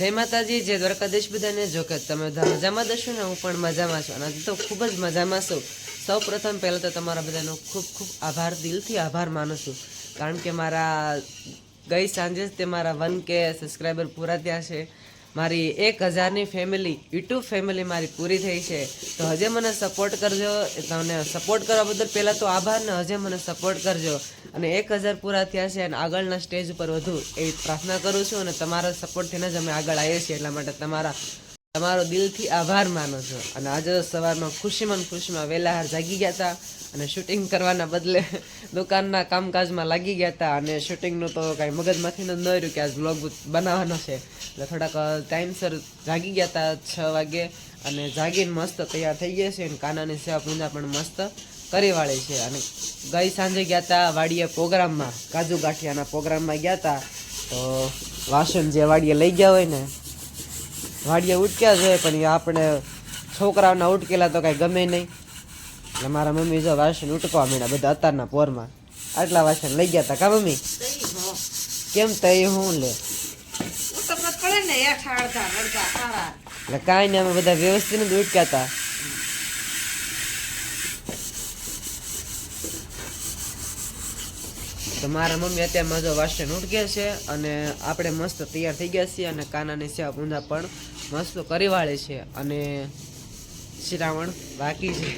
જય માતાજી, જય દ્વારકાધીશ બધાને. જો કે તમે બધા મજામાં દશો ને, હું પણ મજામાં છું. અને તો ખૂબ જ મજામાં છું. સૌ પ્રથમ પહેલાં તો તમારા બધાનો ખૂબ ખૂબ આભાર, દિલથી આભાર માનું છું. કારણ કે મારા ગઈ સાંજે જ તે મારા વન કે સબસ્ક્રાઈબર પૂરા થયા છે. મારી એક હજારની ફેમિલી યુટ્યુબ ફેમિલી મારી પૂરી થઈ છે. તો હજે મને સપોર્ટ કરજો. તમને સપોર્ટ કરવા બદલ પહેલાં તો આભાર ને હજે મને સપોર્ટ કરજો. અને એક હજાર પૂરા થયા છે અને આગળના સ્ટેજ ઉપર વધુ એવી પ્રાર્થના કરું છું અને તમારા સપોર્ટથી જ અમે આગળ આવીએ છીએ એટલા માટે તમારા તમારો દિલથી આભાર માનો છો. અને આજે સવારમાં ખુશીમાં ખુશીમાં વહેલા જાગી ગયા હતા અને શૂટિંગ કરવાના બદલે દુકાનના કામકાજમાં લાગી ગયા હતા અને શૂટિંગનું તો કાંઈ મગજમાંથી ન રહ્યું કે આજ બ્લોગ બનાવવાનો છે. એટલે થોડાક ટાઈમસર જાગી ગયા હતા છ વાગે અને જાગીને મસ્ત તૈયાર થઈ ગયા છે અને કાનાની સેવા પૂજા પણ મસ્ત કરી વાળી છે. અને ગઈ સાંજે ગયા હતા વાડીએ પ્રોગ્રામમાં, કાજુ ગાંઠિયાના પ્રોગ્રામમાં ગયા હતા તો વાસણ જે વાડીએ લઈ ગયા હોય ને વાડીએ ઉટક્યા છે પણ એ આપણે છોકરાઓના ઉટકેલા તો કાંઈ ગમે નહીં. એટલે મારા મમ્મી જો વાસણ ઉટકવા માંડ્યા બધા અત્યારના પોરમાં. આટલા વાસણ લઈ ગયા હતા કા મમ્મી? કેમ તઈ હું લે? ને એટલે કાંઈ નહીં અમે બધા વ્યવસ્થિત જ ઉટક્યા હતા તો મારા મમ્મી અત્યારમાં જો વાસણ ઉટકે છે અને આપણે મસ્ત તૈયાર થઈ ગયા છીએ અને કાનાની સેવા પૂંજા પણ મસ્ત કરી વાળે છે અને શ્રાવણ બાકી છે.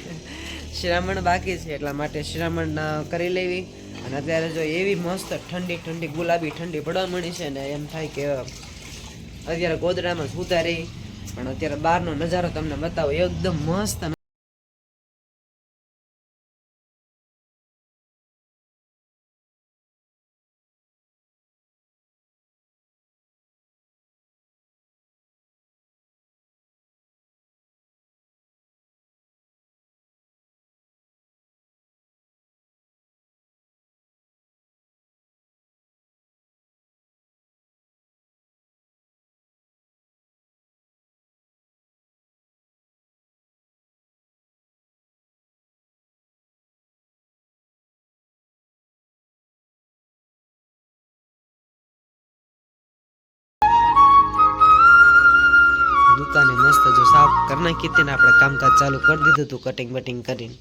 શ્રાવણ બાકી છે એટલા માટે શ્રાવણ કરી લેવી. અને અત્યારે જો એવી મસ્ત ઠંડી ઠંડી ગુલાબી ઠંડી પડવા મળી છે ને એમ થાય કે અત્યારે ગોદડામાં સૂતા રહી પણ અત્યારે બહારનો નજારો તમને બતાવો. એકદમ મસ્ત મસ્ત જો સાફ કરી નાખી હતી ને આપણે કામકાજ ચાલુ કરી દીધું હતું કટિંગ બટિંગ કરીને.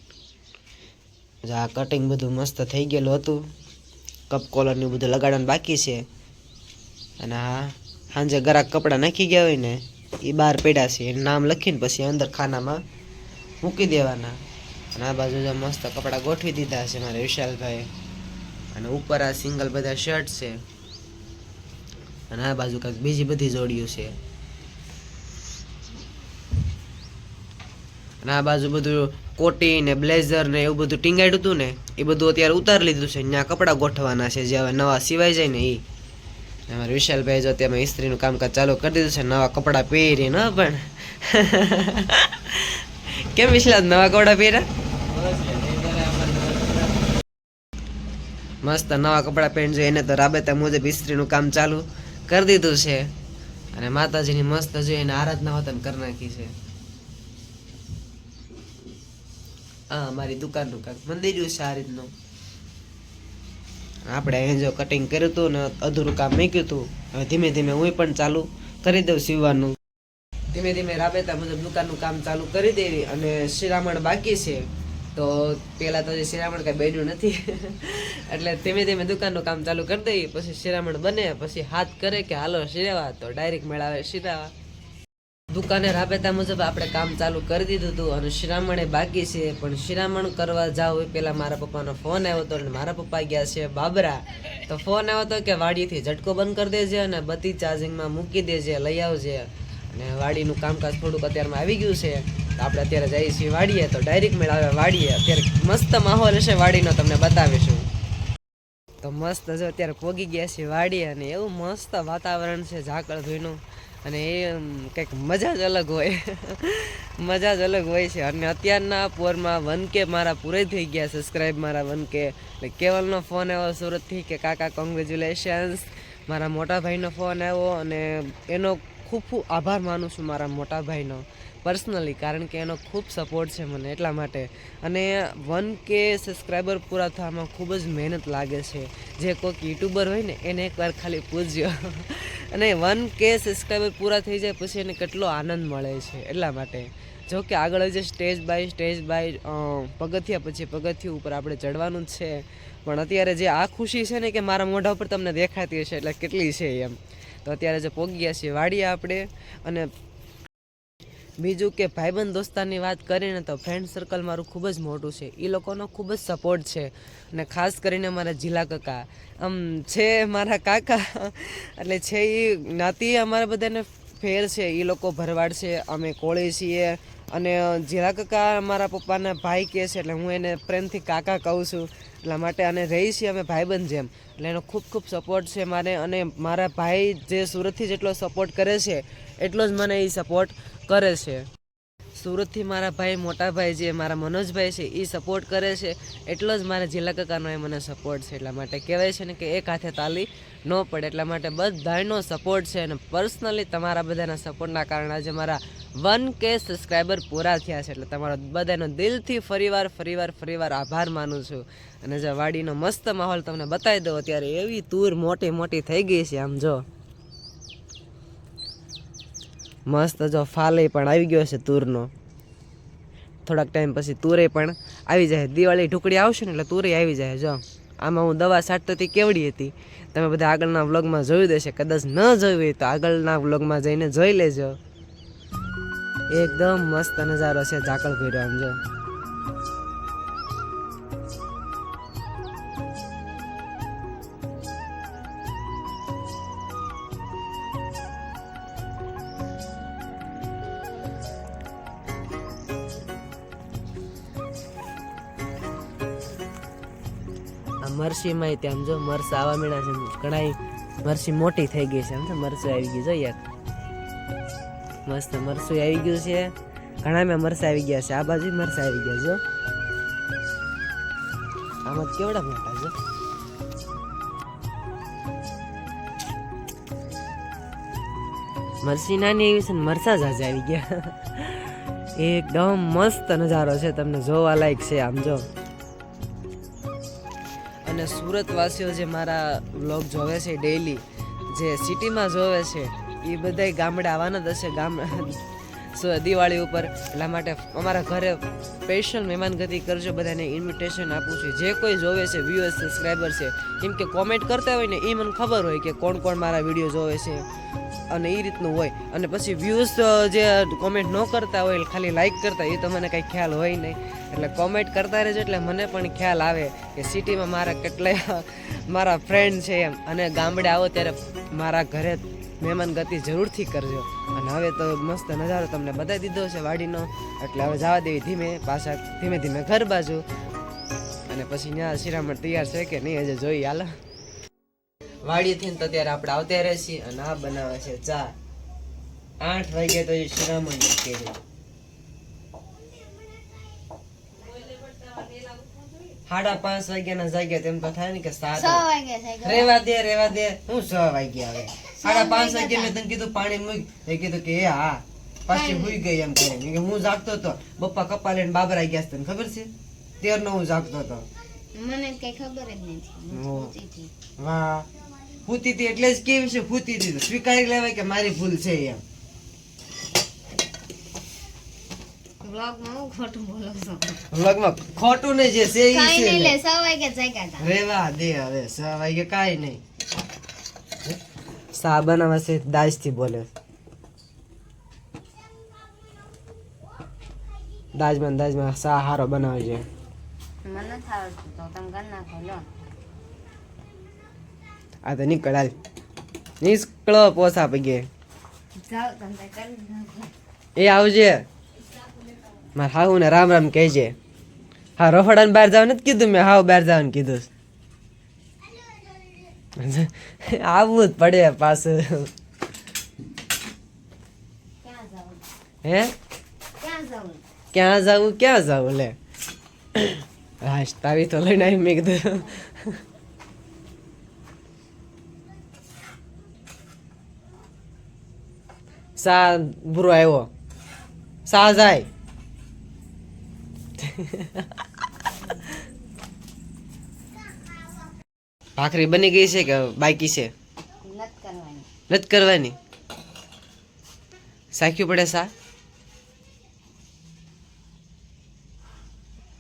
જો આ કટિંગ બધું મસ્ત થઈ ગયેલું હતું. કપ કોલર એવું બધું લગાડવાનું બાકી છે. અને હા સાંજે ગરાક કપડાં નાખી ગયા હોય ને, એ બહાર પડ્યા છે. એનું નામ લખીને પછી અંદર ખાનામાં મૂકી દેવાના. અને આ બાજુ જો મસ્ત કપડાં ગોઠવી દીધા છે મારે વિશાલભાઈ અને ઉપર આ સિંગલ બધા શર્ટ છે. અને આ બાજુ કાંઈક બીજી બધી જોડીઓ છે. અને આ બાજુ બધું કોટી ને બ્લેઝર ને એવું બધું ટીંગાડ્યું હતું ને, એ બધું અત્યારે ઉતારી લીધું છે. ત્યાં કપડાં ગોઠવાના છે, જે હવે નવા સિવાય જાય ને એ અમારે વિશાલભાઈ જો ત્યાં ઇસ્ત્રીનું કામકાજ ચાલુ કરી દીધું છે, નવા કપડાં પહેરીને ન પણ. કેમ વિશાલ, નવા કપડાં પહેર્યા? મસ્ત નવા કપડાં પહેરી જોઈએ એને તો રાબેતા મુજબ ઇસ્ત્રીનું કામ ચાલુ કરી દીધું છે. અને માતાજીની મસ્ત જોઈને આરાધના વતન કરી નાખી છે. હા, મારી દુકાનનું કાંઈક મંદિર છે આ રીતનું આપણે અહીં જો કટિંગ કર્યું હતું ને, અધૂરું કામ મૂક્યું હતું, હવે ધીમે ધીમે હું પણ ચાલુ કરી દઉં સીવવાનું. ધીમે ધીમે રાબેતા મુજબ દુકાનનું કામ ચાલુ કરી દેવી અને શિરામણ બાકી છે. તો પહેલાં તો જે શિરામણ કાંઈ બન્યું નથી. એટલે ધીમે ધીમે દુકાનનું કામ ચાલુ કરી દઈએ, પછી શિરામણ બને, પછી હાથ કરે કે હાલો શિરાવા તો ડાયરેક્ટ મેળાવે શિરાવા દુકાને રાબેતા મુજબ આપણે કામ ચાલુ કરી દીધું હતું અને શિરામણે બાકી છે. પણ શિરામણ કરવા જાવ એ પહેલાં મારા પપ્પાનો ફોન આવ્યો હતો અને મારા પપ્પા ગયા છે બાબરા. તો ફોન આવ્યો હતો કે વાડીથી ઝટકો બંધ કરી દેજે અને બધી ચાર્જિંગમાં મૂકી દેજે, લઈ આવજે. અને વાડીનું કામકાજ થોડુંક અત્યારમાં આવી ગયું છે. તો આપણે અત્યારે જઈએ છીએ વાડીએ. તો ડાયરેક્ટ મેળ આવે વાડીએ. અત્યારે મસ્ત માહોલ હશે વાડીનો, તમને બતાવીશું. તો મસ્ત જો અત્યારે પોગી ગયા છે વાડી અને એવું મસ્ત વાતાવરણ છે ઝાકળ ધોઈનું અને એ કંઈક મજા જ અલગ હોય. મજા જ અલગ હોય છે. અને અત્યારના પોરમાં વન કે મારા પૂરે થઈ ગયા સબસ્ક્રાઈબ મારા વન કે. એટલે કેવલનો ફોન આવ્યો સુરતથી કે કાકા કોંગ્રેચ્યુલેશન્સ મારા મોટા ભાઈનો ફોન આવ્યો અને એનો ખૂબ ખૂબ આભાર માનું છું મારા મોટા ભાઈનો. પર્સનલી કારણ કે એનો ખૂબ સપોર્ટ છે મને એટલા માટે. અને વન કે સબસ્ક્રાઈબર પૂરા થવામાં ખૂબ જ મહેનત લાગે છે. જે કોઈક યુટ્યુબર હોય ને, એને એકવાર ખાલી પૂછજો. અને વન કે સબસ્ક્રાઈબર પૂરા થઈ જાય પછી એને કેટલો આનંદ મળે છે, એટલા માટે. જો કે આગળ જે સ્ટેજ બાય સ્ટેજ બાય પગથિયા પછી પગથિયું ઉપર આપણે ચડવાનું છે. પણ અત્યારે જે આ ખુશી છે ને કે મારા મોઢા ઉપર તમને દેખાતી હશે એટલે કેટલી છે એમ. તો અત્યારે જે પોગ્યા છીએ વાડીએ આપણે અને બીજું કે ભાઈબંધ દોસ્તારની વાત કરીને તો ફ્રેન્ડ સર્કલ મારું ખૂબ જ મોટું છે. એ લોકોનો ખૂબ જ સપોર્ટ છે. અને ખાસ કરીને મારા જિલ્લા કાકા. આમ છે મારા કાકા. એટલે છે એ જ્ઞાતિ અમારા બધાને ફેર છે એ લોકો ભરવાડ છે અમે કોળી છીએ. અને જીરા કાકા મારા પપ્પાના ભાઈ કહે છે, એટલે હું એને પ્રેમથી કાકા કહું છું. એટલા માટે અને રહી છીએ અમે ભાઈબંધ જેમ. એટલે એનો ખૂબ ખૂબ સપોર્ટ છે મારે અને મારા ભાઈ જે સુરતથી જેટલો સપોર્ટ કરે છે, એટલો જ મને એ સપોર્ટ કરે છે. સુરતથી મારા ભાઈ, મોટા ભાઈ જે મારા મનોજભાઈ છે એ સપોર્ટ કરે છે. એટલો જ મારા જિલ્લા કાકાનો એ મને સપોર્ટ છે. એટલા માટે કહેવાય છે ને કે એક હાથે તાલી ન પડે. એટલા માટે બધાનો સપોર્ટ છે અને પર્સનલી તમારા બધાના સપોર્ટના કારણે આજે મારા વન કે સબસ્ક્રાઈબર પૂરા થયા છે. એટલે તમારો બધાનો દિલથી ફરીવાર ફરીવાર ફરીવાર આભાર માનું છું. અને જે વાડીનો મસ્ત માહોલ તમને બતાવી દઉં, અત્યારે એવી તૂર મોટી મોટી થઈ ગઈ છે, આમ જો. મસ્ત જો ફાલે પણ આવી ગયો છે તુરનો. થોડાક ટાઈમ પછી તુરે પણ આવી જાય. દિવાળી ઢુકડી આવશે ને એટલે તુરે આવી જાય જો. આમાં હું દવા છાંટતો હતી, કેવડી હતી. તમે બધા આગળના વ્લોગમાં જોયું દેશે કદાચ ન જોયું હોય તો આગળના વ્લોગમાં જઈને જોઈ લેજો. એકદમ મસ્ત નજારો છે ઝાકળ ભર્યો આમ જો. મરસીમાં ત્યાં જો મરસા આવા મીણા છે ઘણા મરસી મોટી થઈ ગઈ છે. એમ તો મરસું આવી ગયું જોઈએ મસ્ત મરસું આવી ગયું છે. ઘણા મેં મરસા આવી ગયા છે. આ બાજુ મરસા આવી ગયા જો. આમાં કેવડા મોટા છે મરસી નાની એવી છે મરસા જ આજે આવી ગયા. એકદમ મસ્ત નજારો છે, તમને જોવા લાયક છે આમ જો. અને સુરતવાસીઓ જે મારા વ્લોગ જોવે છે ડેઈલી જે સિટીમાં જોવે છે, એ બધાય ગામડે આવવાના જ હશે ગામ દિવાળી ઉપર. એટલા માટે અમારા ઘરે સ્પેશિયલ મહેમાનગતિ કરજો, બધાને ઇન્વિટેશન આપું છું. જે કોઈ જોવે છે વ્યૂઅર્સ સબસ્ક્રાઈબર છે કેમ કે કોમેન્ટ કરતા હોય ને એ મને ખબર હોય કે કોણ કોણ મારા વીડિયો જોવે છે. અને એ રીતનું હોય. અને પછી વ્યૂઝ જે કોમેન્ટ ન કરતા હોય, ખાલી લાઈક કરતા એ તો મને કાંઈ ખ્યાલ હોય નહીં. એટલે કોમેન્ટ કરતા રહેજો, એટલે મને પણ ખ્યાલ આવે કે સિટીમાં મારા કેટલાય મારા ફ્રેન્ડ છે એમ. અને ગામડે આવો ત્યારે મારા ઘરે મહેમાન ગતિ જરૂરથી કરજો. અને હવે તો મસ્ત નજારો તમને બતાવી દીધો છે વાડીનો. એટલે હવે જવા દેવી ધીમે પાછા ધીમે ધીમે ઘર બાજુ. અને પછી ત્યાં શિરામણ તૈયાર છે કે નહીં હજે જોઈ હાલો. વાડીથી તો ત્યારે આપણે આવતા રહે છીએ અને આ બનાવે છે ચા. આઠ વાગે તો શિરામણ મૂકી સાડા પાંચ વાગ્યાના જાગ્યા તેમ તો થાય ને કે સાત રેવા દે રેવા દે. હું છ વાગ્યા આવે. સાડા પાંચ વાગે મેં તને કીધું પાણી મૂક. એ કીધું કે હા. પાછી હુઈ ગઈ એમ મેં હું જાગતો હતો. બપ્પા કપા લઈને બાબરા ગયા તને ખબર છે? તેરનો હું જાગતો હતો. મને કઈ ખબર જ નથી. વાહ. ફૂતી હતી એટલે જ કેવી છે? ફૂતી હતી સ્વીકારી લેવાય કે મારી ભૂલ છે એમ? વ્લોગમાં ખોટું બોલું છું? ખોટું નહીં જે છે ઈ કઈ છે નહીં લે સો વાગે જાગ્યા હતા. રેવા દે હવે છ વાગે કાંઈ નહીં. સા બનાવવા છે દાજથી બોલે દાજમાં દાજમાં સા હારો બનાવે છે. મને નથી આવડતું તો તમે કરી નાખો લો. આ તો નીકળ હાલ. નીકળો પોસા પગે એ આવજે. મારે હાહુ ને રામ રામ કહેજે. હા રફડાને બહાર જવાનું નથી કીધું મેં હાવ બહાર જવાનું કીધું આવવું જ પડે પાછું. હે? ક્યાં જાવું? ક્યાં જવું? લે? હાશ તો લઈને આવી મેં કીધું. સા બુરો આવ્યો. સા જાય. ભાખરી બની ગઈ છે કે બાકી છે? નથી કરવાની. સાખ્યું પડે સા?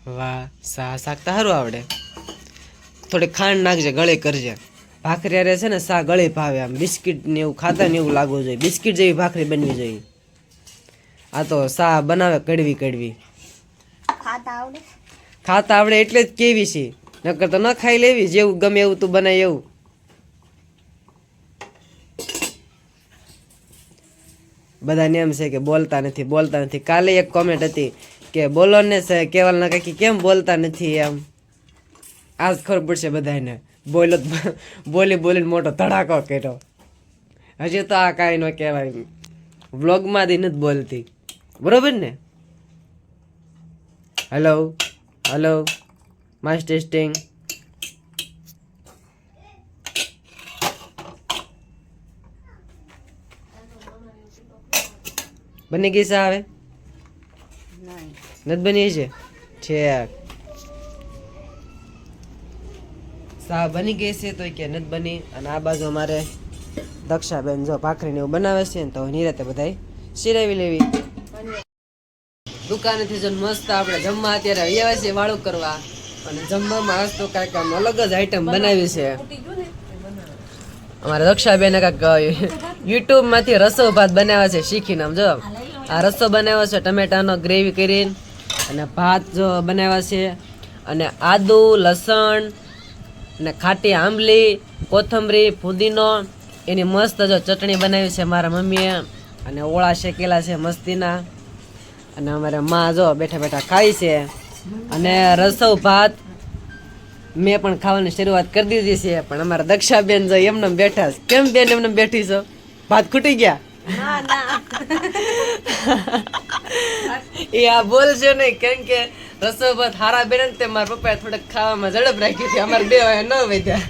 વાહ સા શાકતા સારું આવડે. થોડી ખાંડ નાખજે ગળે કરજે. ભાખરી અરે છે ને સા ગળે ભાવે આમ. બિસ્કિટ ને એવું ખાતા ને એવું લાગવું જોઈએ. બિસ્કિટ જેવી ભાખરી બનવી જોઈએ. આ તો સા બનાવે કડવી કડવી. ખાતા આવડે? ખાતા આવડે એટલે જ કેવી છે. નકર તો ન ખાઈ લેવી, જેવું ગમે એવું તું બનાય એવું. બધાને એમ છે કે બોલતા નથી બોલતા નથી. કાલે એક કોમેન્ટ હતી કે બોલો ને છે, કેવલના કાકી કેમ બોલતા નથી એમ? આજ ખબર પડશે બધાને. બોલો બોલી બોલીને મોટો ધડાકો કર્યો. હજી તો આ કાંઈ ન કહેવાય. વ્લોગમાં દી નથી બોલતી. બરોબર ને? હેલો હેલો માસ ટેસ્ટિંગ બની ગઈ છે હવે નહીં નથી બની છે છે સા બની ગઈ છે તો કે નથી બની અને આ બાજુ અમારે દક્ષાબેન જો ભાખરીને એવું બનાવે છે ને તો નિરાતે બધાય સિરાવી લેવી દુકાનેથી જો મસ્ત આપણે જમવા અત્યારે આવ્યા છીએ વાળું કરવા અને જમવામાં આજ તો કાંઈક આમ અલગ જ આઈટમ બનાવી છે. અમારે દક્ષાબેને કાંઈક યુટ્યુબમાંથી રસો ભાત બનાવ્યા છે, શીખીને આમ જો આ રસો બનાવ્યો છે, ટમેટાનો ગ્રેવી કરીને. અને ભાત જો બનાવ્યા છે. અને આદુ, લસણ, અને ખાટી આંબલી, કોથમરી ફુદીનો એની મસ્ત જો ચટણી બનાવી છે મારા મમ્મીએ. અને ઓળા શેકેલા છે મસ્તીના. અને અમારે માં જો બેઠા બેઠા ખાય છે. અને રસો ભાત મેં પણ ખાવાની શરૂઆત કરી દીધી છે પણ અમારા દક્ષાબેન જો એમને બેઠા છે. કેમ બેન એમને બેઠી છો? ભાત ખૂટી ગયા? એ આ બોલશે નહીં કેમ કે રસો ભાત હારા બેન તે મારા પપ્પાએ થોડાક ખાવામાં ઝડપ રાખી છે અમારે બે વાય ન વધ્યા.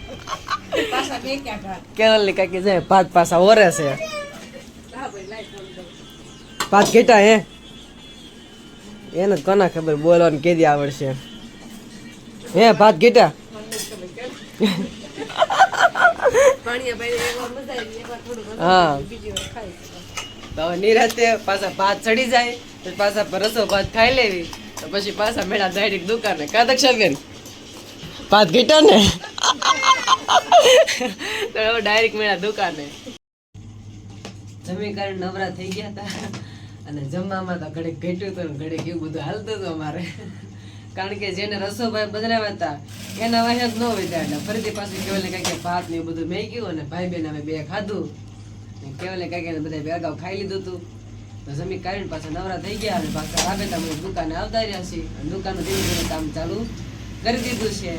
કેવલ કાકી જાય ભાત પાછા ઓરે છે. ભાત ઘેટા હે? એને કોને ખબર બોલવાનું કેદી આવડશે. હે, ભાત ગીટા હા. તો નિરાતે પાછા ભાત ચડી જાય, પાછા રસો ભાત ખાઈ લેવી, તો પછી પાછા મેળા ડાયરેક્ટ દુકાને. કા દક્ષાબેન? ભાત ગીટા ને? તો ડાયરેક્ટ મેળા દુકાને. જમી કારણ નવરા થઈ ગયા હતા. અને જમવામાં તો ઘડીક ઘટ્યું હતું ઘડીક એવું બધું હાલતું હતું અમારે. કારણ કે જેને રસોભાઈ બદલાવ્યા હતા, એના વાહે જ ન વધ્યા એટલે ફરીથી પાછું કેવલે કાંઈક કે ભાત ને એવું બધું મેં ગયું અને ભાઈ બેન અમે બે ખાધું. કેવલે કાંઈક બધા બે અગાઉ ખાઈ લીધું હતું. તો જમી કાઢીને પાછા નવરા થઈ ગયા અને પાછા રાબેતા અમે દુકાને આવતા રહ્યા છીએ. દુકાનનું ધીમે ધીમે કામ ચાલુ કરી દીધું છે.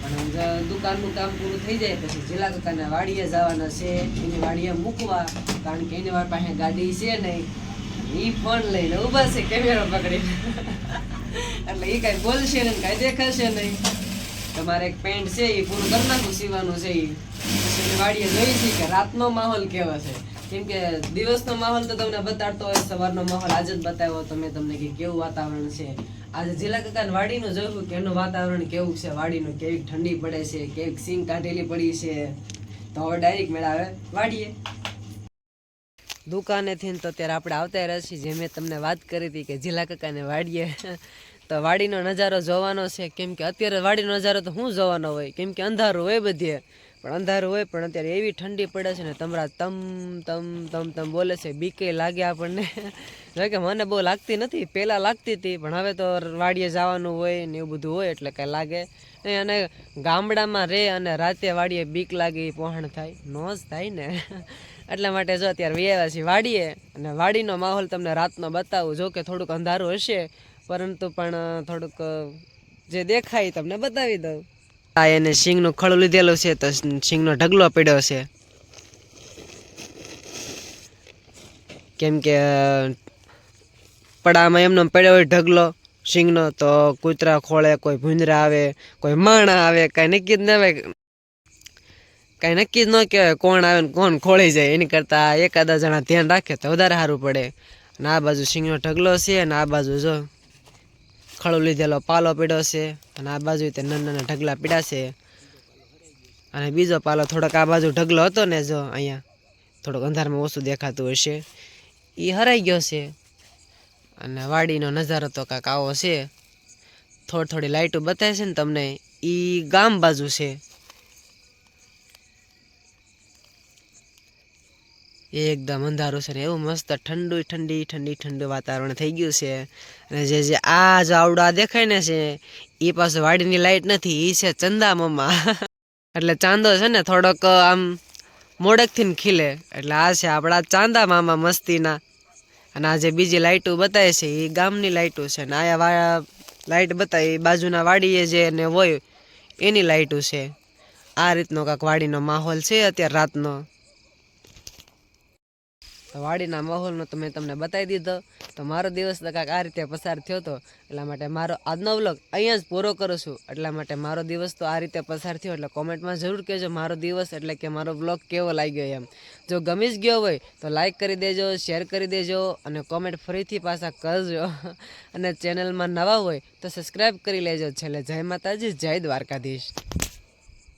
પણ દુકાનનું કામ પૂરું થઈ જાય પછી જિલ્લા કાકાના વાડીએ જવાના છે. એની વાડીએ મૂકવા. કારણ કે એની વાર પાસે ગાડી છે નહીં. ઈ ફોન લઈને ઊભા છે, કેમેરો પકડીને. એટલે એ કાંઈ બોલશે ને કાંઈ દેખાશે નહીં. તમારે એક પેન્ટ છે એ પૂરું કરી નાખું, સીવાનું છે એ વાડીએ જોઈ છે કે રાતનો માહોલ કેવો છે. કેમ કે દિવસનો માહોલ તો તમને બતાડતો હોય, સવારનો માહોલ આજે જ બતાવ્યો તો મેં તમને કે કેવું વાતાવરણ છે. આજે જિલ્લા કાકાને વાડીનું જોયું કે એનું વાતાવરણ કેવું છે, વાડીનું કેવી ઠંડી પડે છે કેવી સિંગ કાઢેલી પડી છે. તો હવે ડાયરેક્ટ મેળાવે વાડીએ. દુકાનેથી થઈને તો ત્યારે આપણે આવતા રહ્યા છીએ. જે મેં તમને વાત કરી હતી કે જિલ્લા કાકાને વાડીએ. તો વાડીનો નજારો જોવાનો છે. કેમ કે અત્યારે વાડીનો નજારો તો શું જોવાનો હોય. કેમ કે અંધારું હોય બધે. પણ અંધારું હોય, પણ અત્યારે એવી ઠંડી પડે છે ને તમારા તમ તમ તમ તમ બોલે છે, બીકે લાગે આપણને. કે મને બહુ લાગતી નથી. પહેલાં લાગતી હતી, પણ હવે તો વાડીએ જવાનું હોય ને એવું બધું હોય એટલે કાંઈ લાગે નહીં. અને ગામડામાં રહે અને રાતે વાડીએ બીક લાગે, એ પહોંચ થાય. નો જ થાય ને. એટલા માટે જો અત્યારે વ્યાવ્યા છીએ વાડીએ અને વાડીનો માહોલ તમને રાતનો બતાવું, જો કે થોડુંક અંધારું હશે, પરંતુ પણ થોડુંક જે દેખાય તમને બતાવી દઉં. આ એને સિંગનું ખડું લીધેલું છે, તો સિંગનો ઢગલો પડ્યો છે. કેમ કે પડામાં એમનો પડ્યો હોય ઢગલો સિંગનો તો કૂતરા ખોળે, કોઈ ભૂંદરા આવે, કોઈ માણા આવે, કાંઈ નક્કી જ ન આવે કાંઈ નક્કી જ ન કહેવાય કોણ આવે ને કોણ ખોળી જાય. એની કરતાં એકાદા જણા ધ્યાન રાખે તો વધારે સારું પડે. અને આ બાજુ સિંગનો ઢગલો છે અને આ બાજુ જો ખળો લીધેલો પાલો પીડ્યો છે અને આ બાજુ તે નાના નાના ઢગલા પીડા છે. અને બીજો પાલો થોડોક આ બાજુ ઢગલો હતો ને જો અહીંયા થોડોક અંધારમાં ઓછું દેખાતું હશે એ હરાઈ ગયો છે. અને વાડીનો નજારો તો કાંક આવો છે. થોડી થોડી લાઇટો બતાવે છે ને તમને. એ ગામ બાજુ છે. એકદમ અંધારું છે ને એવું મસ્ત ઠંડુ, ઠંડી ઠંડી, ઠંડુ વાતાવરણ થઈ ગયું છે. અને જે જે આ જ આવડા દેખાય ને છે એ પાસે વાડીની લાઇટ નથી એ છે ચંદા મમ્મા. એટલે ચાંદો છે ને થોડોક, આમ મોડકથી ખીલે. એટલે આ છે આપણા ચાંદા મામા મસ્તીના. અને આ જે બીજી લાઇટો બતાવે છે એ ગામની લાઇટો છે. ને આયા વા લાઇટ બતાવી બાજુના વાડીએ જે ને હોય, એની લાઇટો છે. આ રીતનો કાંક વાડીનો માહોલ છે અત્યારે રાતનો. વાડીના માહોલનો તો મેં તમને બતાવી દીધો. તો મારો દિવસ તો કાંક આ રીતે પસાર થયો હતો એટલા માટે મારો આજનો વ્લોગ અહીંયા જ પૂરો કરું છું. એટલા માટે મારો દિવસ તો આ રીતે પસાર થયો, એટલે કોમેન્ટમાં જરૂર કહેજો મારો દિવસ એટલે કે મારો વ્લોગ કેવો લાગ્યો એમ. જો ગમી જ ગયો હોય, તો લાઇક કરી દેજો શેર કરી દેજો અને કોમેન્ટ ફરીથી પાછા કરજો. અને ચેનલમાં નવા હોય, તો સબસ્ક્રાઈબ કરી લેજો. છેલ્લે જય માતાજી, જય દ્વારકાધીશ.